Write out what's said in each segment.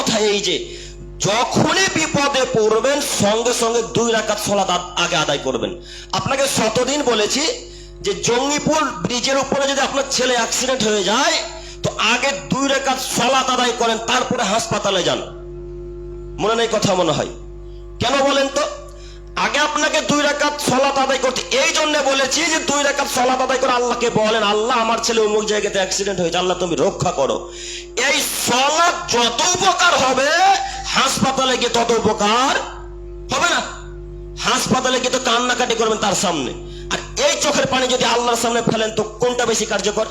কথা এই যে, যখনই বিপদে পড়বেন, সঙ্গে সঙ্গে দুই রাকাত সলাদ আগে আদায় করবেন। আপনাকে শতদিন বলেছি যে, জঙ্গিপুর ব্রিজের উপরে যদি আপনার ছেলে অ্যাক্সিডেন্ট হয়ে যায়, তো আগে দুই রেখাত সলাত আদায় করেন, তারপরে হাসপাতালে যান। মনে নেই কথা মনে হয়। কেন বলেন তো? আগে আপনাকে দুই রাকাত সলাত আদায় করতে এই জন্য বলেছি যে দুই রাকাত সলাত আদায় করে আল্লাহকে বলেন, আল্লাহ আমার ছেলে অমুক জায়গাতে অ্যাক্সিডেন্ট হয়েছে, আল্লাহ তুমি রক্ষা করো। এই সলাত যত উপকার হবে, হাসপাতালে গিয়ে তত উপকার হবে না। হাসপাতালে গিয়ে তো কান্নাকাটি করবেন তার সামনে। আর এই চোখের পানি যদি আল্লাহর সামনে ফেলেন, তো কোনটা বেশি কার্যকর?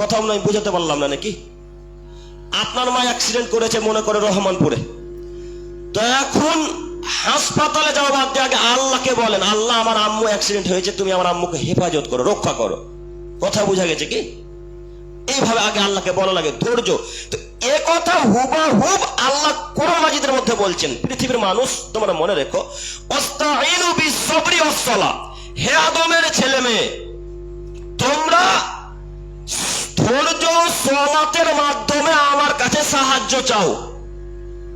কথা আমি বুঝাতে পারলাম না নাকি? আপনার মা অ্যাক্সিডেন্ট করেছে মনে করে রহমানপুরে। তো এখন হাসপাতালে যাওয়া বাদ দিয়ে আগে আল্লাহকে বলেন, আল্লাহ আমার আম্মু অ্যাক্সিডেন্ট হয়েছে, তুমি আমার আম্মুকে হেফাজত করো, রক্ষা করো। কথা বোঝা গেছে কি? এইভাবে আগে আল্লাহকে বলা লাগে, ধৈর্য। তো এ কথা হুবা হুব আল্লাহ কোরআন মাজিদের মধ্যে বলছেন, পৃথিবীর মানুষ, তোমরা মনে রেখো, অস্তাইনু বিসবরি ওয়াসসালা হে আদমের ছেলে মেয়ে, তোমরা ধৈর্য সলাতের মাধ্যমে আমার কাছে সাহায্য চাও।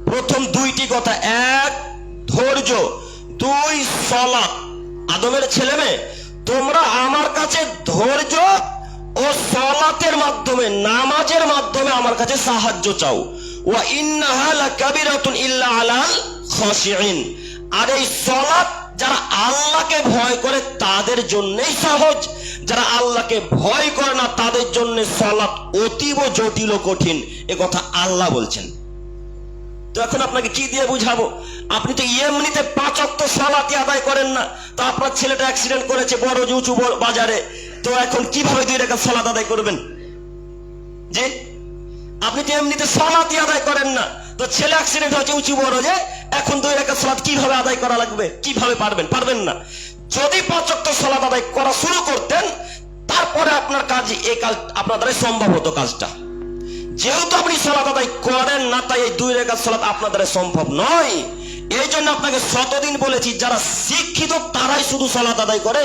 প্রথম দুইটি কথা, এক ধৈর্য দুই সলাৎ। আদমের ছেলে মেয়ে, তোমরা আমার কাছে ধৈর্য ও সলাতের মাধ্যমে, নামাজের মাধ্যমে আমার কাছে সাহায্য চাও। ওয়া ইন্নাহা লাকাবিরাতুন ইল্লা আলাল আর এই সলাৎ যারা আল্লাহকে ভয় করে, তাদের জন্যই সহজ। যারা আল্লাহকে ভয় করে না, তাদের জন্য সলাৎ অতীব জটিল কঠিন। এ কথা আল্লাহ বলছেন। তো এখন আপনাকে কি দিয়ে বুঝাবো? আপনি তো এমনিতে পাঁচ অক্ট সালাতি আদায় করেন না। তো আপনার ছেলেটা অ্যাক্সিডেন্ট করেছে বড় উঁচু বাজারে। তো এখন কীভাবে দুই টাকা সালাত আদায় করবেন? যে আপনি তো এমনিতে সালাতি আদায় করেন না। তো ছেলে অ্যাক্সিডেন্ট হয়েছে উঁচু বড় যে, এখন দুই টাকা সালাত কীভাবে আদায় করা লাগবে? কীভাবে পারবেন? পারবেন না। যদি পাঁচ অক্ট সালাত আদায় করা শুরু করতেন, তারপরে আপনার কাজ এই কাজ আপনার দ্বারা সম্ভব হতো কাজটা। যেহেতু আপনি সলাত আদায় না তাই এই দুই রেখা সলাপ আপনাদের সম্ভব নয়। এই জন্য আপনাকে শতদিন বলেছি, যারা শিক্ষিত তারাই শুধু সলাত আদায় করে।